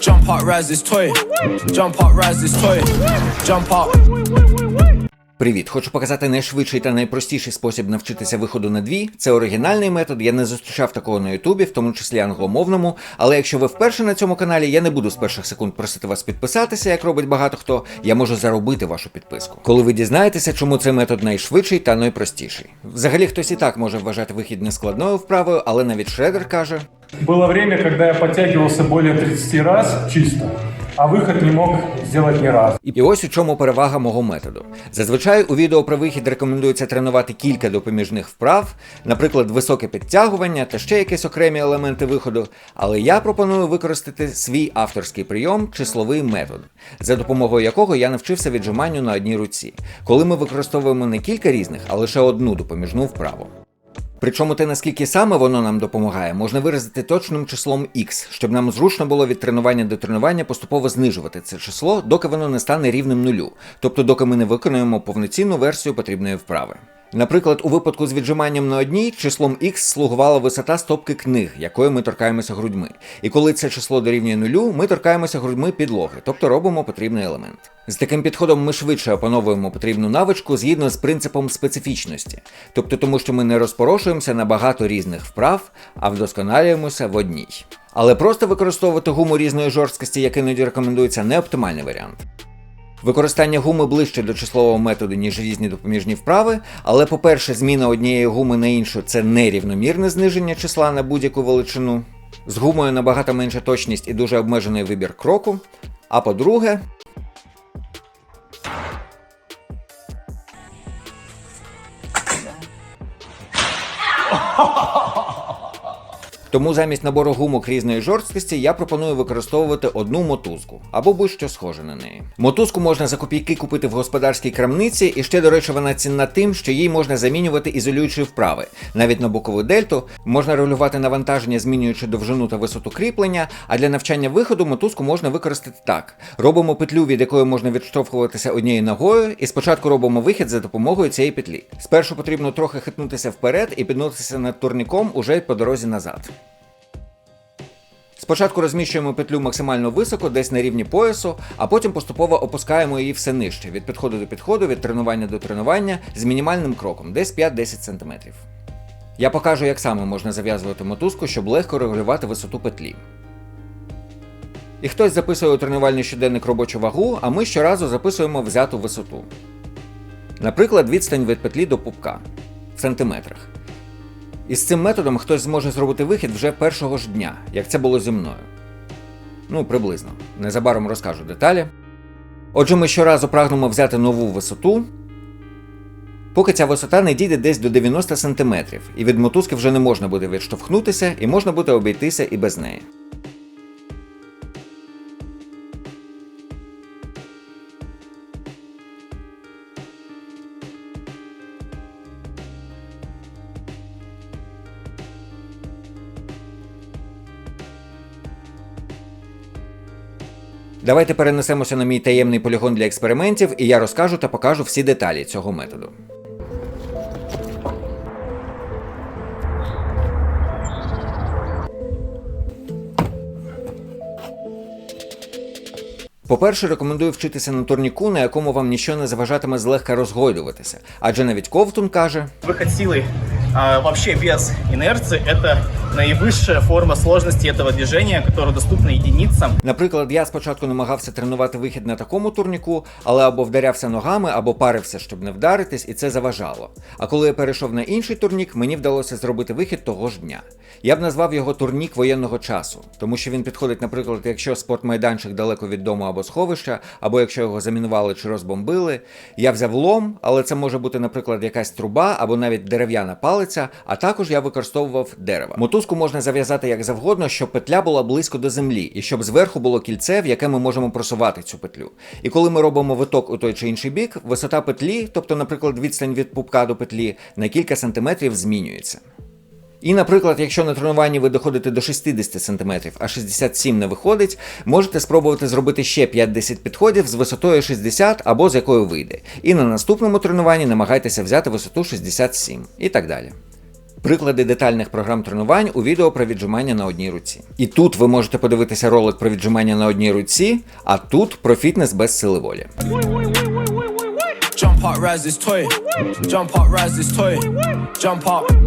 Jump up, rise this toy. Jump up, rise this toy. Jump up. Привіт, хочу показати найшвидший та найпростіший спосіб навчитися виходу на дві. Це оригінальний метод. Я не зустрічав такого на Ютубі, в тому числі англомовному. Але якщо ви вперше на цьому каналі, я не буду з перших секунд просити вас підписатися, як робить багато хто. Я можу заробити вашу підписку. Коли ви дізнаєтеся, чому цей метод найшвидший та найпростіший. Взагалі, хтось і так може вважати вихід нескладною вправою, але навіть Шредер каже: Было время, когда я подтягивался более 30 раз чисто, а выход не мог сделать ни разу. І ось у чому перевага мого методу. Зазвичай у відео про вихід рекомендується тренувати кілька допоміжних вправ, наприклад, високе підтягування та ще якісь окремі елементи виходу. Але я пропоную використати свій авторський прийом числовий метод, за допомогою якого я навчився віджиманню на одній руці, коли ми використовуємо не кілька різних, а лише одну допоміжну вправу. Причому те, наскільки саме воно нам допомагає, можна виразити точним числом x, щоб нам зручно було від тренування до тренування поступово знижувати це число, доки воно не стане рівним нулю, тобто доки ми не виконуємо повноцінну версію потрібної вправи. Наприклад, у випадку з віджиманням на одній числом x слугувала висота стопки книг, якою ми торкаємося грудьми. І коли це число дорівнює нулю, ми торкаємося грудьми підлоги, тобто робимо потрібний елемент. З таким підходом ми швидше опановуємо потрібну навичку згідно з принципом специфічності, тобто тому, що ми не розпорошуємося на багато різних вправ, а вдосконалюємося в одній. Але просто використовувати гуму різної жорсткості, як іноді рекомендується, не оптимальний варіант. Використання гуми ближче до числового методу, ніж різні допоміжні вправи, але, по-перше, зміна однієї гуми на іншу це нерівномірне зниження числа на будь-яку величину. З гумою набагато менша точність і дуже обмежений вибір кроку. А по-друге, Тому замість набору гумок різної жорсткості я пропоную використовувати одну мотузку або будь-що схоже на неї. Мотузку можна за копійки купити в господарській крамниці, і ще, до речі, вона цінна тим, що їй можна замінювати ізолюючі вправи. Навіть на бокову дельту можна регулювати навантаження, змінюючи довжину та висоту кріплення. А для навчання виходу мотузку можна використати так: робимо петлю, від якої можна відштовхуватися однією ногою, і спочатку робимо вихід за допомогою цієї петлі. Спершу потрібно трохи хитнутися вперед і піднутися над турніком уже по дорозі назад. Спочатку розміщуємо петлю максимально високо, десь на рівні поясу, а потім поступово опускаємо її все нижче, від підходу до підходу, від тренування до тренування з мінімальним кроком, десь 5-10 см. Я покажу, як саме можна зав'язувати мотузку, щоб легко регулювати висоту петлі. І хтось записує у тренувальний щоденник робочу вагу, а ми щоразу записуємо взяту висоту. Наприклад, відстань від петлі до пупка в сантиметрах. І з цим методом хтось зможе зробити вихід вже першого ж дня, як це було зі мною. Ну, приблизно. Незабаром розкажу деталі. Отже, ми щоразу прагнемо взяти нову висоту, поки ця висота не дійде десь до 90 см, і від мотузки вже не можна буде відштовхнутися, і можна буде обійтися і без неї. Давайте перенесемося на мій таємний полігон для експериментів, і я розкажу та покажу всі деталі цього методу. По-перше, рекомендую вчитися на турніку, на якому вам нічого не заважатиме злегка розгойдуватися. Адже навіть Ковтун каже, Выход силы а, вообще без инерции – это наивысшая форма сложности этого движения, которая доступна единицам. Наприклад, я спочатку намагався тренувати вихід на такому турніку, але або вдарявся ногами, або парився, щоб не вдаритись, і це заважало. А коли я перейшов на інший турнік, мені вдалося зробити вихід того ж дня. Я б назвав його турнік воєнного часу, тому що він підходить, наприклад, якщо спортмайданчик далеко від дому або сховища, або якщо його замінували чи розбомбили. Я взяв лом, але це може бути, наприклад, якась труба або навіть дерев'яна палиця, а також я використовував дерево. Мотузку можна зав'язати як завгодно, щоб петля була близько до землі, і щоб зверху було кільце, в яке ми можемо просувати цю петлю. І коли ми робимо виток у той чи інший бік, висота петлі, тобто, наприклад, відстань від пупка до петлі, на кілька сантиметрів змінюється. І, наприклад, якщо на тренуванні ви доходите до 60 см, а 67 не виходить, можете спробувати зробити ще 5-10 підходів з висотою 60 або з якою вийде. І на наступному тренуванні намагайтеся взяти висоту 67 і так далі. Приклади детальних програм тренувань у відео про віджимання на одній руці. І тут ви можете подивитися ролик про віджимання на одній руці, а тут про фітнес без сили волі. Jump up, rise this toy. Jump up, rise this toy. Jump up.